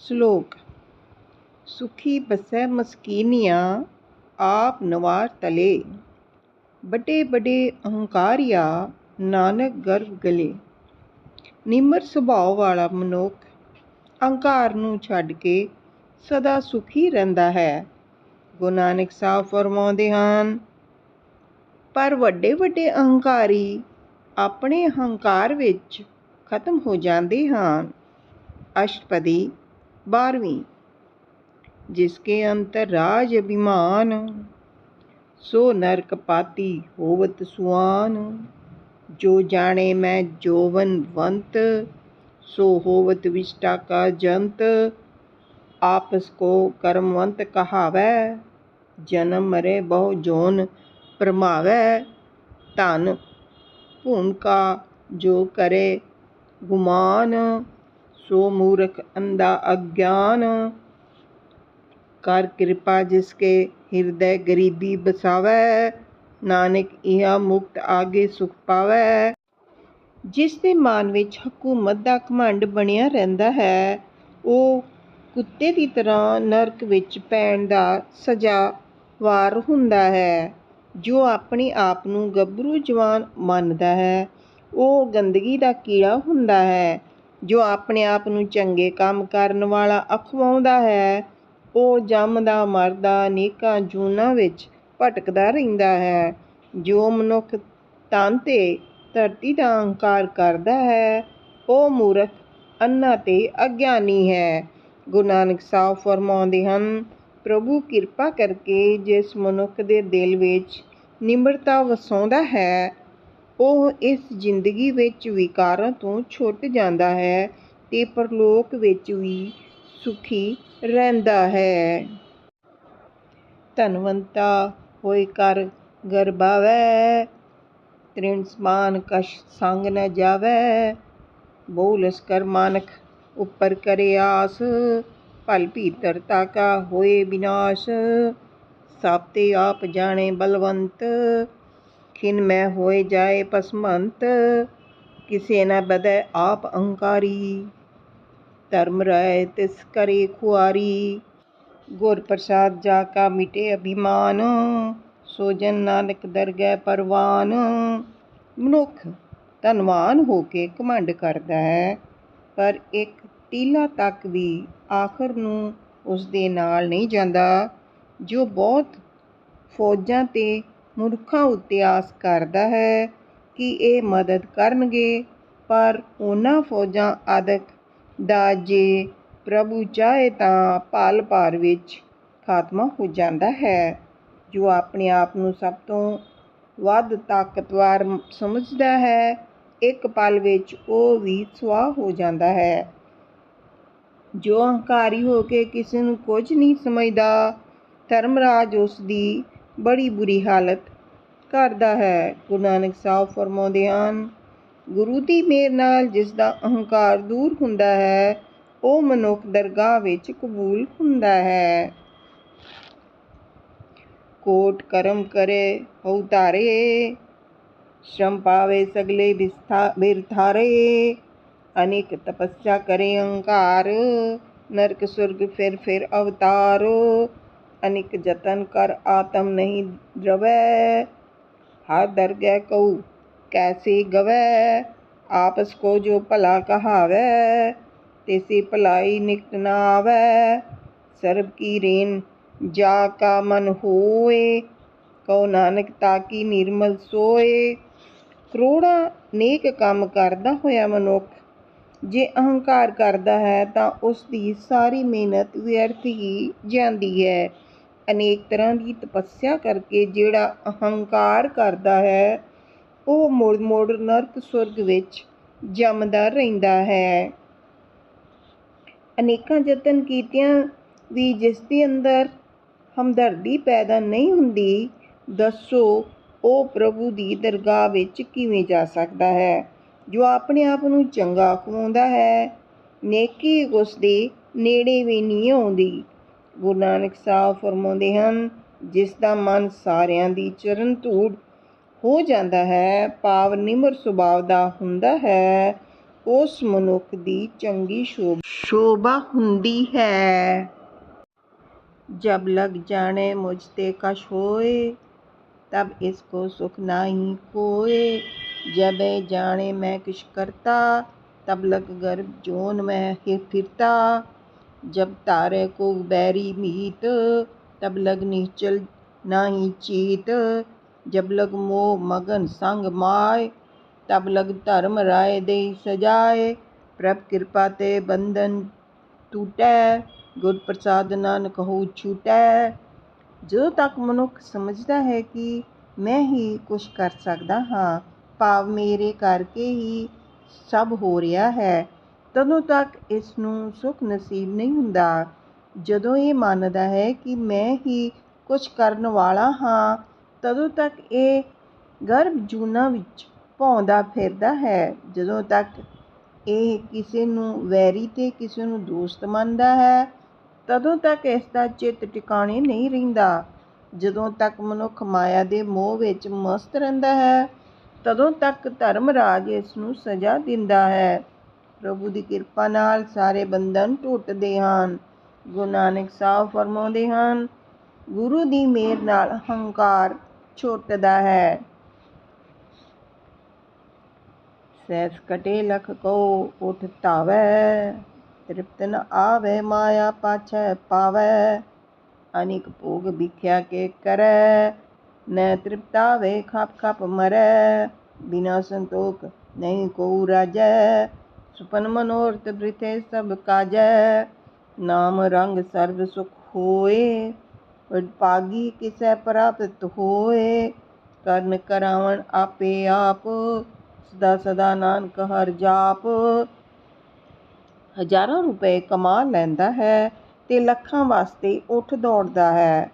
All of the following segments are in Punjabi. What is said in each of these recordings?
ਸ਼ਲੋਕ। ਸੁਖੀ ਬਸੈ ਮਸਕੀਨੀਆਂ, ਆਪ ਨਵਾਰ ਤਲੇ। ਬਟੇ ਬੜੇ ਅਹੰਕਾਰੀਆ, ਨਾਨਕ ਗਰਭ ਗਲੇ। ਨਿਮਰ ਸੁਭਾਅ ਵਾਲਾ ਮਨੁੱਖ ਅਹੰਕਾਰ ਨੂੰ ਛੱਡ ਕੇ ਸਦਾ ਸੁਖੀ ਰਹਿੰਦਾ ਹੈ। ਗੁਰੂ ਨਾਨਕ ਸਾਹਿਬ ਫਰਮਾਉਂਦੇ ਹਨ, ਪਰ ਵੱਡੇ ਵੱਡੇ ਅਹੰਕਾਰੀ ਆਪਣੇ ਅਹੰਕਾਰ ਵਿੱਚ ਖਤਮ ਹੋ ਜਾਂਦੇ ਹਨ। ਅਸ਼ਟਪਦੀ ਬਾਰਵੀਂ ਜਿਸਕੇ ਅੰਤਰ ਰਾਜ ਅਭਿਮਾਨ, ਸੋ ਨਰਕ ਪਾਤੀ ਹੋਵਤ ਸੁਆਨ। ਜੋ ਜਾਣੇ ਮੈਂ ਜੋਵਨਵੰਤ ਸੋ ਹੋਵਤ ਵਿਸ਼ਟਾ ਕਾ ਜੰਤ। ਆਪਸ ਕੋ ਕਹਾਵੈ, ਜਨਮ ਮਰੇ ਬਹੁ ਜੋਨ ਪਰਮਾਵੈ। ਧਨ ਭੂਮਿਕਾ ਜੋ ਕਰੇ ਗੁਮਾਨ ਸੋ ਮੂਰਖ ਅੰਧਾ ਅਗਿਆਨ। ਕਰ ਕਿਰਪਾ ਜਿਸ ਕੇ ਹਿਰਦੈ ਗਰੀਬੀ ਬਸਾਵੈ, ਨਾਨਕ ਇਹਾ ਮੁਕਤ ਆਗੇ ਸੁਖ ਪਾਵੈ। ਜਿਸ ਦੇ ਮਨ ਵਿੱਚ ਹਕੂਮਤ ਦਾ ਘਮੰਡ ਬਣਿਆ ਰਹਿੰਦਾ ਹੈ ਉਹ ਕੁੱਤੇ ਦੀ ਤਰ੍ਹਾਂ ਨਰਕ ਵਿੱਚ ਪੈਣ ਦਾ ਸਜ਼ਾ ਵਾਰ ਹੁੰਦਾ ਹੈ, ਜੋ ਆਪਣੇ ਆਪ ਨੂੰ ਗੱਭਰੂ ਜਵਾਨ ਮੰਨਦਾ ਹੈ। ਉਹ ਗੰਦਗੀ ਦਾ ਕੀੜਾ ਹੁੰਦਾ ਹੈ ਜੋ ਆਪਣੇ ਆਪ ਨੂੰ ਚੰਗੇ ਕੰਮ ਕਰਨ ਵਾਲਾ ਅਖਵਾਉਂਦਾ ਹੈ, ਉਹ ਜੰਮਦਾ, ਮਰਦਾ, ਅਨੇਕਾਂ ਜੂਨਾਂ ਵਿੱਚ ਭਟਕਦਾ ਰਹਿੰਦਾ ਹੈ। ਜੋ ਮਨੁੱਖ ਤਨ ਤੇ ਧਰਤੀ ਦਾ ਅਹੰਕਾਰ ਕਰਦਾ ਹੈ, ਉਹ ਮੂਰਖ ਅੰਨਾ ਤੇ ਅਗਿਆਨੀ ਹੈ। ਗੁਰੂ ਨਾਨਕ ਸਾਹਿਬ ਫਰਮਾਉਂਦੇ ਹਨ, ਪ੍ਰਭੂ ਕਿਰਪਾ ਕਰਕੇ ਜਿਸ ਮਨੁੱਖ ਦੇ ਦਿਲ ਵਿੱਚ ਨਿਮਰਤਾ ਵਸਾਉਂਦਾ ਹੈ ਉਹ ਇਸ ਜ਼ਿੰਦਗੀ ਵਿੱਚ ਵਿਕਾਰਾਂ ਤੋਂ ਛੁੱਟ ਜਾਂਦਾ ਹੈ ਅਤੇ ਪਰਲੋਕ ਵਿੱਚ ਵੀ ਸੁਖੀ ਰਹਿੰਦਾ ਹੈ। ਧਨਵੰਤਾ ਹੋਏ ਕਰ ਗਰਬਾਵੈ ਤ੍ਰਿਣ ਸਮਾਨ ਕਛ ਸੰਗ ਨ ਜਾਵੈ। ਬਹੁ ਲਸਕਰ ਮਾਨਕ ਉੱਪਰ ਕਰੇ ਆਸ, ਭਲ ਭੀਤਰ ਤਾਕਾ ਹੋਏ ਵਿਨਾਸ਼ ਸਭ ਤੇ ਆਪ ਜਾਣੇ ਬਲਵੰਤ ਖਿਨ ਮੈਂ ਹੋਏ ਜਾਏ ਪਸਮੰਤ, ਕਿਸੇ ਨਾ ਬਦੈ ਆਪ ਅਹੰਕਾਰੀ ਧਰਮ ਰਾਏ ਤਿਸ ਕਰੇ ਖੁਆਰੀ, ਗੁਰ ਪ੍ਰਸਾਦ ਜਾ ਕਾ ਮਿਟੇ ਅਭਿਮਾਨ, ਸੋ ਜਨ ਨਾਨਕ ਦਰਗਹਿ ਪਰਵਾਨ। ਮਨੁੱਖ ਧਨਵਾਨ ਹੋ ਕੇ ਘਮੰਡ ਕਰਦਾ ਹੈ, ਪਰ ਇੱਕ ਤੀਲਾ ਤੱਕ ਵੀ ਆਖਰ ਨੂੰ ਉਸ ਦੇ ਨਾਲ ਨਹੀਂ ਜਾਂਦਾ, ਜੋ ਬਹੁਤ ਫੌਜਾਂ ਤੇ ਮੂਰਖਾਂ ਉੱਤੇ ਆਸ ਕਰਦਾ ਹੈ ਕਿ ਇਹ ਮਦਦ ਕਰਨਗੇ, ਪਰ ਉਹਨਾਂ ਫੌਜਾਂ ਆਦਿਕ ਦਾ ਜੇ ਪ੍ਰਭੂ ਚਾਹੇ ਤਾਂ ਪਲ ਭਰ ਵਿੱਚ ਖਾਤਮਾ ਹੋ ਜਾਂਦਾ ਹੈ, ਜੋ ਆਪਣੇ ਆਪ ਨੂੰ ਸਭ ਤੋਂ ਵੱਧ ਤਾਕਤਵਰ ਸਮਝਦਾ ਹੈ। ਇੱਕ ਪਲ ਵਿੱਚ ਉਹ ਵੀ ਸੁਆਹ ਹੋ ਜਾਂਦਾ ਹੈ। ਜੋ ਹੰਕਾਰੀ ਹੋ ਕੇ ਕਿਸੇ ਨੂੰ ਕੁਝ ਨਹੀਂ ਸਮਝਦਾ, ਧਰਮਰਾਜ ਉਸ ਦੀ ਬੜੀ ਬੁਰੀ ਹਾਲਤ ਕਰਦਾ ਹੈ। ਗੁਰੂ ਨਾਨਕ ਸਾਹਿਬ ਫਰਮਾਉਂਦੇ ਹਨ, ਗੁਰੂ ਦੀ ਮੇਰ ਨਾਲ ਜਿਸ ਦਾ ਅਹੰਕਾਰ ਦੂਰ ਹੁੰਦਾ ਹੈ, ਉਹ ਮਨੁੱਖ ਦਰਗਾਹ ਵਿੱਚ ਕਬੂਲ ਹੁੰਦਾ ਹੈ। ਕੋਟ ਕਰਮ ਕਰੇ ਹਉ ਧਾਰੇ ਸ਼ਰਮ ਪਾਵੇ ਸਗਲੇ ਬਿਰਥਾਰੇ, ਅਨੇਕ ਤਪੱਸਿਆ ਕਰੇ ਅਹੰਕਾਰ ਨਰਕ ਸੁਰਗ ਫਿਰ ਫਿਰ ਅਵਤਾਰ ਅਨੇਕ ਜਤਨ ਕਰ ਆਤਮ ਨਹੀਂ द्रवै हर दरगह कहू कैसे गवै आपस को जो भला कहावै तेसी भलाई निकट न आवै सर्ब की रेन जा का मन होए ਕਉ ਨਾਨਕ ਤਾਕੀ ਨਿਰਮਲ ਸੋਏ ਕਰੋੜਾਂ ਨੇਕ ਕੰਮ ਕਰਦਾ ਹੋਇਆ ਮਨੁੱਖ ਜੇ ਅਹੰਕਾਰ ਕਰਦਾ ਹੈ ਤਾਂ ਉਸ ਦੀ ਸਾਰੀ ਮਿਹਨਤ ਵਿਅਰਥ ਹੀ ਜਾਂਦੀ ਹੈ ਅਨੇਕ ਤਰ੍ਹਾਂ ਦੀ ਤਪੱਸਿਆ ਕਰਕੇ ਜਿਹੜਾ ਅਹੰਕਾਰ ਕਰਦਾ ਹੈ, ਉਹ ਮੁੜ ਮੁੜ ਨਰਕ ਸੁਰਗ ਵਿੱਚ ਜੰਮਦਾ ਰਹਿੰਦਾ ਹੈ। ਅਨੇਕਾਂ ਯਤਨ ਕੀਤਿਆਂ ਵੀ ਜਿਸ ਦੇ ਅੰਦਰ ਹਮਦਰਦੀ ਪੈਦਾ ਨਹੀਂ ਹੁੰਦੀ, ਦੱਸੋ ਉਹ ਪ੍ਰਭੂ ਦੀ ਦਰਗਾਹ ਵਿੱਚ ਕਿਵੇਂ ਜਾ ਸਕਦਾ ਹੈ, ਜੋ ਆਪਣੇ ਆਪ ਨੂੰ ਚੰਗਾ ਖਵਾਉਂਦਾ ਹੈ? ਨੇਕੀ ਉਸ ਦੇ ਨੇੜੇ ਵੀ ਨਹੀਂ ਆਉਂਦੀ। ਗੁਰੂ ਨਾਨਕ ਸਾਹਿਬ ਫਰਮਾਉਂਦੇ ਹਨ ਜਿਸ ਦਾ ਮਨ ਸਾਰਿਆਂ ਦੀ ਚਰਨ ਧੂੜ ਹੋ ਜਾਂਦਾ ਹੈ ਭਾਵ ਨਿਮਰ ਸੁਭਾਅ ਦਾ ਹੁੰਦਾ ਹੈ ਉਸ ਮਨੁੱਖ ਦੀ ਚੰਗੀ ਸ਼ੋਭਾ ਹੁੰਦੀ ਹੈ जब लग जाने मुझ ते कश होए तब इसको सुख नाही कोए जब जाने मैं किश करता तब लग गर्भ जोन में फिरता जब तारे को बैरी मीत तब लग निश्चल नाही चीत जब लग मोह मगन संग माय तब लग धर्म राय दे सजाए प्रभ कृपा ते बंधन टूटै ਗੁਰ ਪ੍ਰਸਾਦ ਨਾਨਕ ਹੋ ਛੂਟੈ ਜਦੋਂ ਤੱਕ ਮਨੁੱਖ ਸਮਝਦਾ ਹੈ ਕਿ ਮੈਂ ਹੀ ਕੁਝ ਕਰ ਸਕਦਾ ਹਾਂ ਭਾਵ ਮੇਰੇ ਕਰਕੇ ਹੀ ਸਭ ਹੋ ਰਿਹਾ ਹੈ ਤਦੋਂ ਤੱਕ ਇਸ ਨੂੰ ਸੁਖ ਨਸੀਬ ਨਹੀਂ ਹੁੰਦਾ। ਜਦੋਂ ਇਹ ਮੰਨਦਾ ਹੈ ਕਿ ਮੈਂ ਹੀ ਕੁਝ ਕਰਨ ਵਾਲਾ ਹਾਂ, ਤਦੋਂ ਤੱਕ ਇਹ ਗਰਭ ਜੂਨਾ ਵਿੱਚ ਭੌਂਦਾ ਫਿਰਦਾ ਹੈ। ਜਦੋਂ ਤੱਕ ਇਹ ਕਿਸੇ ਨੂੰ ਵੈਰੀ ਤੇ ਕਿਸੇ ਨੂੰ ਦੋਸਤ ਮੰਨਦਾ ਹੈ, ਤਦੋਂ ਤੱਕ ਇਸ ਦਾ ਚਿੱਤ ਟਿਕਾਣੇ ਨਹੀਂ ਰਹਿੰਦਾ। ਜਦੋਂ ਤੱਕ ਮਨੁੱਖ ਮਾਇਆ ਦੇ ਮੋਹ ਵਿੱਚ ਮਸਤ ਰਹਿੰਦਾ ਹੈ, ਤਦੋਂ ਤੱਕ ਧਰਮ ਰਾਜ ਇਸ ਨੂੰ ਸਜ਼ਾ ਦਿੰਦਾ ਹੈ। ਪ੍ਰਭੂ ਦੀ ਕਿਰਪਾ ਨਾਲ ਸਾਰੇ ਬੰਧਨ ਟੁੱਟਦੇ ਹਨ। ਗੁਰੂ ਨਾਨਕ ਸਾਹਿਬ ਫਰਮਾਉਂਦੇ ਹਨ, ਗੁਰੂ ਦੀ ਮਿਹਰ ਨਾਲ ਹੰਕਾਰ ਛੁੱਟਦਾ ਹੈ। ਸੈਸ ਕਟੇ ਲਖ ਕੋ ਉਠ ਧਾਵੈ, ਤ੍ਰਿਪਤ ਨ ਆਵੇ, ਮਾਇਆ ਪਾਛੈ ਪਾਵੈ। ਅਨਿਕ ਭੋਗ ਵਿਖਿਆ ਕੇ ਕਰੈ ਨ ਤ੍ਰਿਪਤਾਵੇ ਖਪ ਖਪ ਮਰੈ। ਬਿਨਾ ਸੰਤੋਖ ਨਹੀਂ ਕੋ ਰਾਜੈ ਸੁਪਨ ਮਨੋਰਥ ਬ੍ਰਿਥੇ ਸਭ ਕਾਜੈ, ਨਾਮ ਰੰਗ ਸਰਬ ਸੁਖ ਹੋਏ ਪਾਗੀ ਕਿਸੈ ਪ੍ਰਾਪਤ ਹੋਏ, ਕਰਨ ਕਰਾਵਣ ਆਪੇ ਆਪ, ਸਦਾ ਸਦਾ ਨਾਨਕ ਹਰ ਜਾਪ। ਹਜ਼ਾਰਾਂ ਰੁਪਏ ਕਮਾ ਲੈਂਦਾ ਹੈ ਤੇ ਲੱਖਾਂ ਵਾਸਤੇ ਉੱਠ ਦੌੜਦਾ ਹੈ।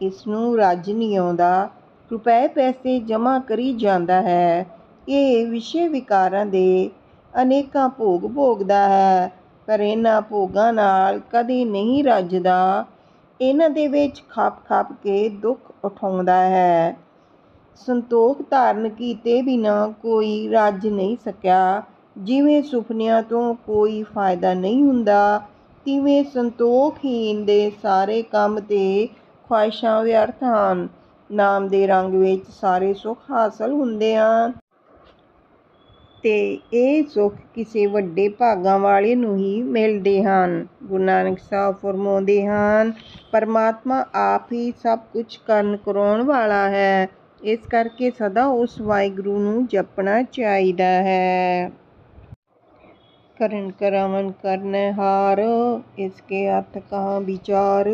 ਇਸ ਨੂੰ ਰੱਜ ਨਹੀਂ ਆਉਂਦਾ, ਰੁਪਏ ਪੈਸੇ ਜਮ੍ਹਾਂ ਕਰੀ ਜਾਂਦਾ ਹੈ। ਇਹ ਵਿਸ਼ੇ ਵਿਕਾਰਾਂ ਦੇ ਅਨੇਕਾਂ ਭੋਗ ਭੋਗਦਾ ਹੈ, ਪਰ ਇਹਨਾਂ ਭੋਗਾਂ ਨਾਲ ਕਦੇ ਨਹੀਂ ਰੱਜਦਾ। ਇਹਨਾਂ ਦੇ ਵਿੱਚ ਖੱਪ ਖੱਪ ਕੇ ਦੁੱਖ ਉਠਾਉਂਦਾ ਹੈ। ਸੰਤੋਖ ਧਾਰਨ ਕੀਤੇ ਬਿਨਾ ਕੋਈ ਰੱਜ ਨਹੀਂ ਸਕਿਆ। ਜਿਵੇਂ ਸੁਪਨਿਆਂ ਤੋਂ ਕੋਈ ਫਾਇਦਾ ਨਹੀਂ ਹੁੰਦਾ, ਤਿਵੇਂ ਸੰਤੋਖਹੀਨ ਦੇ ਸਾਰੇ ਕੰਮ ਤੇ ਖੁਆਇਸ਼ਾਂ ਵਿਅਰਥ ਹਨ। ਨਾਮ ਦੇ ਰੰਗ ਵਿੱਚ ਸਾਰੇ ਸੁੱਖ ਹਾਸਲ ਹੁੰਦੇ ਹਨ। ਤੇ ਇਹ ਸੁੱਖ ਕਿਸੇ ਵੱਡੇ ਭਾਗਾਂ ਵਾਲੇ ਨੂੰ ਹੀ ਮਿਲਦੇ ਹਨ। ਗੁਰੂ ਨਾਨਕ ਸਾਹਿਬ ਫਰਮਾਉਂਦੇ ਹਨ, ਪਰਮਾਤਮਾ ਆਪ ਹੀ ਸਭ ਕੁਝ ਕਰਨ ਕਰਾਉਣ ਵਾਲਾ ਹੈ। ਇਸ ਕਰਕੇ ਸਦਾ ਉਸ ਵਾਹਿਗੁਰੂ ਨੂੰ ਜਪਣਾ ਚਾਹੀਦਾ ਹੈ। ਕਰਨ ਕਰਵਨ ਕਰਨ ਹਾਰ ਇਸਕੇ ਅਰਥ ਕਹਾ ਵਿਚਾਰ।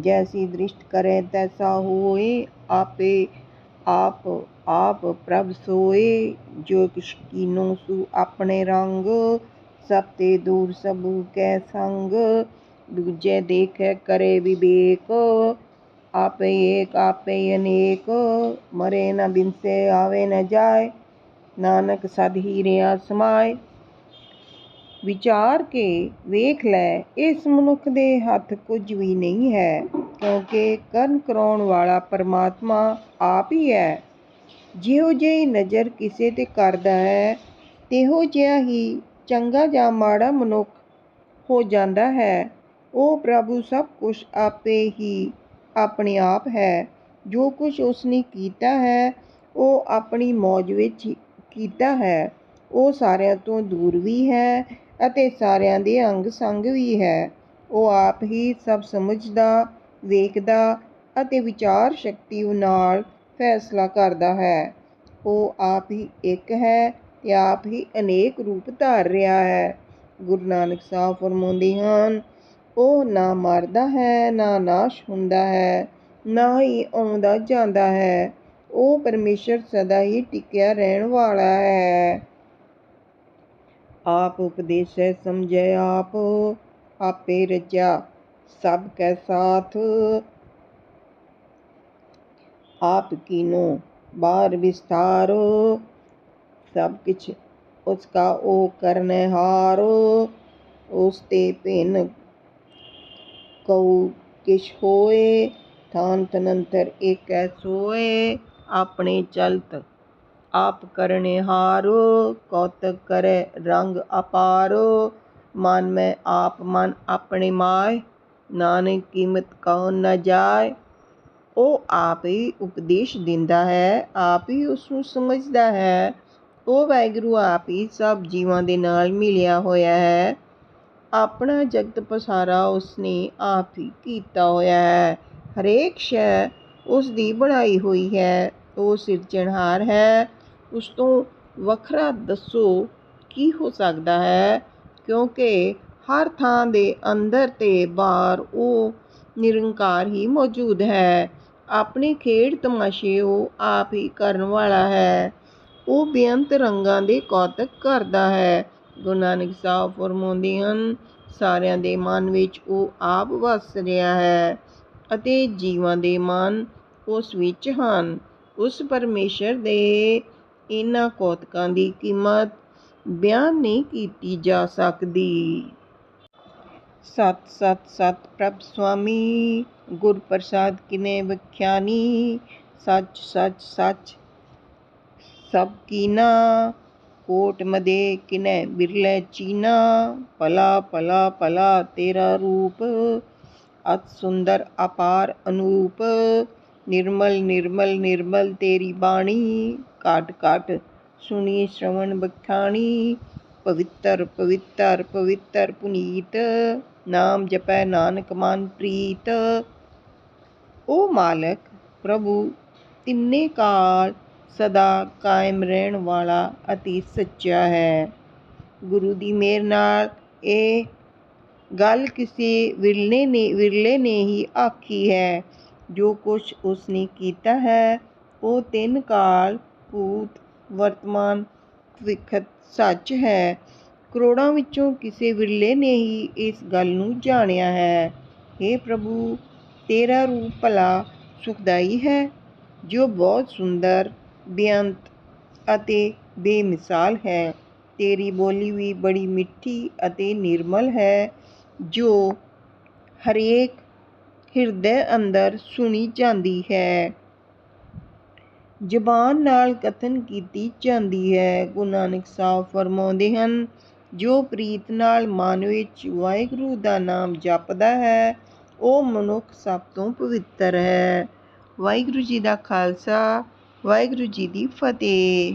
ਜੈਸੀ ਦ੍ਰਿਸ਼ਟ ਕਰੇ ਤੈਸਾ ਹੋਏ ਆਪੇ। ਆਪ ਆਪ ਪ੍ਰਭ ਸੋਏ, ਜੋ ਕਿਛ ਕੀਨੋ ਆਪਣੇ ਰੰਗ। ਸਭ ਤੇ ਦੂਰ ਸਭੂ ਕੈ ਸੰਗ, ਦੂਜੇ ਦੇਖੇ ਕਰੇ ਵਿਵੇਕ। ਆਪੇ ਏਕ, ਆਪੇ ਅਨੇਕ, ਮਰੇ ਨ ਬਿਨਸੇ ਆਵੇ ਨ ਜਾਏ। ਨਾਨਕ ਸਦ ਹੀ ਰਿਆ ਸਮਾਏ। ਵਿਚਾਰ ਕੇ ਵੇਖ ਲੈ, ਇਸ ਮਨੁੱਖ ਦੇ ਹੱਥ ਕੁਝ ਵੀ ਨਹੀਂ ਹੈ, ਕਿਉਂਕਿ ਕਰਨ ਕਰਾਉਣ ਵਾਲਾ ਪਰਮਾਤਮਾ ਆਪ ਹੀ ਹੈ। ਜਿਹੋ ਜਿਹੀ ਨਜ਼ਰ ਕਿਸੇ ਤੇ ਕਰਦਾ ਹੈ, ਤਿਹੋ ਜਿਹਾ ਹੀ ਚੰਗਾ ਜਾਂ ਮਾੜਾ ਮਨੁੱਖ ਹੋ ਜਾਂਦਾ ਹੈ। ਉਹ ਪ੍ਰਭੂ ਸਭ ਕੁਝ ਆਪੇ ਹੀ ਆਪਣੇ ਆਪ ਹੈ। ਜੋ ਕੁਝ ਉਸਨੇ ਕੀਤਾ ਹੈ, ਉਹ ਆਪਣੀ ਮੌਜ ਵਿੱਚ ਕੀਤਾ ਹੈ। ਉਹ ਸਾਰਿਆਂ ਤੋਂ ਦੂਰ ਵੀ ਹੈ ਅਤੇ ਸਾਰਿਆਂ ਦੇ ਅੰਗ ਸੰਗ ਵੀ ਹੈ। ਉਹ ਆਪ ਹੀ ਸਭ ਸਮਝਦਾ, ਵੇਖਦਾ ਅਤੇ ਵਿਚਾਰ ਸ਼ਕਤੀ ਨਾਲ ਫੈਸਲਾ ਕਰਦਾ ਹੈ। ਉਹ ਆਪ ਹੀ ਇੱਕ ਹੈ ਤੇ ਆਪ ਹੀ ਅਨੇਕ ਰੂਪ ਧਾਰ ਰਿਹਾ ਹੈ। ਗੁਰੂ ਨਾਨਕ ਸਾਹਿਬ ਫਰਮਾਉਂਦੇ ਹਨ, ਉਹ ਨਾ ਮਰਦਾ ਹੈ, ਨਾ ਨਾਸ਼ ਹੁੰਦਾ ਹੈ, ਨਾ ਹੀ ਆਉਂਦਾ ਜਾਂਦਾ ਹੈ। ਉਹ ਪਰਮੇਸ਼ਰ ਸਦਾ ਹੀ ਟਿਕਿਆ ਰਹਿਣ ਵਾਲਾ ਹੈ। ਆਪ ਉਪਦੇਸੈ ਸਮਝੈ ਆਪ, ਆਪੇ ਰਚਿਆ ਸਭ ਕੈ ਸਾਥ। ਆਪ ਕੀਨੋ ਬਾਰ ਵਿਸਤਾਰ ਸਭ ਕਿਛ ਉਸ ਕਾ ਉਹ ਕਰਨੇ ਹਾਰ। ਉਸ ਤੇ ਭਿੰਨ ਕਉ ਕਿਛ ਹੋਏ, ਥਾਨ ਤਨੰਤਰ ਏਕੈ ਸੋਏ, ਆਪਣੇ ਚਲਤ ਆਪ ਕਰਨੇ ਹਾਰੋ, ਕੌਤਕ ਕਰੈ ਰੰਗ ਅਪਾਰੋ। ਮਨ ਮੈਂ ਆਪ, ਮਨ ਆਪਣੇ ਮਾਏ, ਨਾਨਕ ਕੀਮਤ ਕਉ ਨ ਜਾਏ। ਉਹ ਆਪ ਹੀ ਉਪਦੇਸ਼ ਦਿੰਦਾ ਹੈ, ਆਪ ਹੀ ਉਸ ਨੂੰ ਸਮਝਦਾ ਹੈ। ਉਹ ਵਾਹਿਗੁਰੂ ਆਪ ਹੀ ਸਭ ਜੀਵਾਂ ਦੇ ਨਾਲ ਮਿਲਿਆ ਹੋਇਆ ਹੈ। ਆਪਣਾ ਜਗਤ ਪਸਾਰਾ ਉਸਨੇ ਆਪ ਹੀ ਕੀਤਾ ਹੋਇਆ ਹੈ। ਹਰੇਕ ਸ਼ੈ ਉਸ ਦੀ ਬਣਾਈ ਹੋਈ ਹੈ। ਉਹ ਸਿਰਜਣਹਾਰ ਹੈ। ਉਸ ਤੋਂ ਵੱਖਰਾ ਦੱਸੋ ਕੀ ਹੋ ਸਕਦਾ ਹੈ? ਕਿਉਂਕਿ ਹਰ ਥਾਂ ਦੇ ਅੰਦਰ ਤੇ ਬਾਹਰ ਉਹ ਨਿਰੰਕਾਰ ਹੀ ਮੌਜੂਦ ਹੈ। ਆਪਣੇ ਖੇਡ ਤਮਾਸ਼ੇ ਉਹ ਆਪ ਹੀ ਕਰਨ ਵਾਲਾ ਹੈ। ਉਹ ਬੇਅੰਤ ਰੰਗਾਂ ਦੇ ਕੌਤਕ ਕਰਦਾ ਹੈ। ਗੁਰੂ ਨਾਨਕ ਸਾਹਿਬ ਫਰਮਾਉਂਦੇ ਹਨ, ਸਾਰਿਆਂ ਦੇ ਮਨ ਵਿੱਚ ਉਹ ਆਪ ਵਸ ਰਿਹਾ ਹੈ ਅਤੇ ਜੀਵਾਂ ਦੇ ਮਨ ਉਸ ਵਿੱਚ ਹਨ। ਉਸ ਪਰਮੇਸ਼ਰ ਦੇ ਇਹਨਾਂ ਕੌਤਕਾਂ ਦੀ ਕੀਮਤ ਬਿਆਨ ਨਹੀਂ ਕੀਤੀ ਜਾ ਸਕਦੀ। ਸਤ ਸਤ ਸਤ ਪ੍ਰਭ ਸੁਆਮੀ, ਗੁਰ ਪ੍ਰਸਾਦ ਕਿਨੇ ਵਿਖਿਆਨੀ? ਸੱਚ ਸੱਚ ਸੱਚ ਸਭ ਕੀਨਾ, ਕੋਟ ਮਦੇ ਕਿਨੇ ਬਿਰਲੇ ਚੀਨਾ? ਪਲਾ ਪਲਾ ਭਲਾ ਤੇਰਾ ਰੂਪ, ਅਤ ਸੁੰਦਰ ਅਪਾਰ ਅਨੂਪ, ਨਿਰਮਲ ਨਿਰਮਲ ਨਿਰਮਲ ਤੇਰੀ ਬਾਣੀ। ਘਟ ਘਟ ਸੁਣੀ ਸ਼ਰਵਣ ਬਖਾਣੀ, ਪਵਿੱਤਰ ਪਵਿੱਤਰ ਪਵਿੱਤਰ ਪੁਨੀਤ, ਨਾਮ ਜਪੈ ਨਾਨਕ ਮਨ ਪ੍ਰੀਤ। ਉਹ ਮਾਲਕ ਪ੍ਰਭੂ, ਤਿੰਨੇ ਕਾਲ ਸਦਾ ਕਾਇਮ ਰਹਿਣ ਵਾਲਾ ਅਤੇ ਸੱਚਾ ਹੈ। ਗੁਰੂ ਦੀ ਮਿਹਰ ਨਾਲ ਇਹ ਗੱਲ ਕਿਸੇ ਵਿਰਲੇ ਨੇ ਵਿਰਲੇ ਨੇ ਹੀ ਆਖੀ ਹੈ। ਜੋ ਕੁਝ ਉਸਨੇ ਕੀਤਾ ਹੈ, ਉਹ ਤਿੰਨ ਕਾਲ ਭੂਤ ਵਰਤਮਾਨ ਭਵਿੱਖਤ ਸੱਚ ਹੈ। ਕਰੋੜਾਂ ਵਿੱਚੋਂ ਕਿਸੇ ਵਿਰਲੇ ਨੇ ਹੀ ਇਸ ਗੱਲ ਨੂੰ ਜਾਣਿਆ ਹੈ। हे ਪ੍ਰਭੂ, ਤੇਰਾ ਰੂਪ ਭਲਾ ਸੁਖਦਾਈ ਹੈ, ਜੋ ਬਹੁਤ ਸੁੰਦਰ, ਬੇਅੰਤ ਅਤੇ ਬੇਮਿਸਾਲ ਹੈ। ਤੇਰੀ ਬੋਲੀ ਵੀ ਬੜੀ ਮਿੱਠੀ ਅਤੇ ਨਿਰਮਲ ਹੈ, ਜੋ ਹਰੇਕ ਹਿਰਦੇ ਅੰਦਰ ਸੁਣੀ ਜਾਂਦੀ ਹੈ। ਜ਼ਬਾਨ ਨਾਲ ਕਥਨ ਕੀਤੀ ਜਾਂਦੀ ਹੈ। ਗੁਰੂ ਨਾਨਕ ਸਾਹਿਬ ਫਰਮਾਉਂਦੇ ਹਨ, ਜੋ ਪ੍ਰੀਤ ਨਾਲ ਮਨ ਵਿੱਚ ਵਾਹਿਗੁਰੂ ਦਾ ਨਾਮ ਜਪਦਾ ਹੈ, ਉਹ ਮਨੁੱਖ ਸਭ ਤੋਂ ਪਵਿੱਤਰ ਹੈ। ਵਾਹਿਗੁਰੂ ਜੀ ਦਾ ਖਾਲਸਾ, ਵਾਹਿਗੁਰੂ ਜੀ ਦੀ ਫਤਿਹ।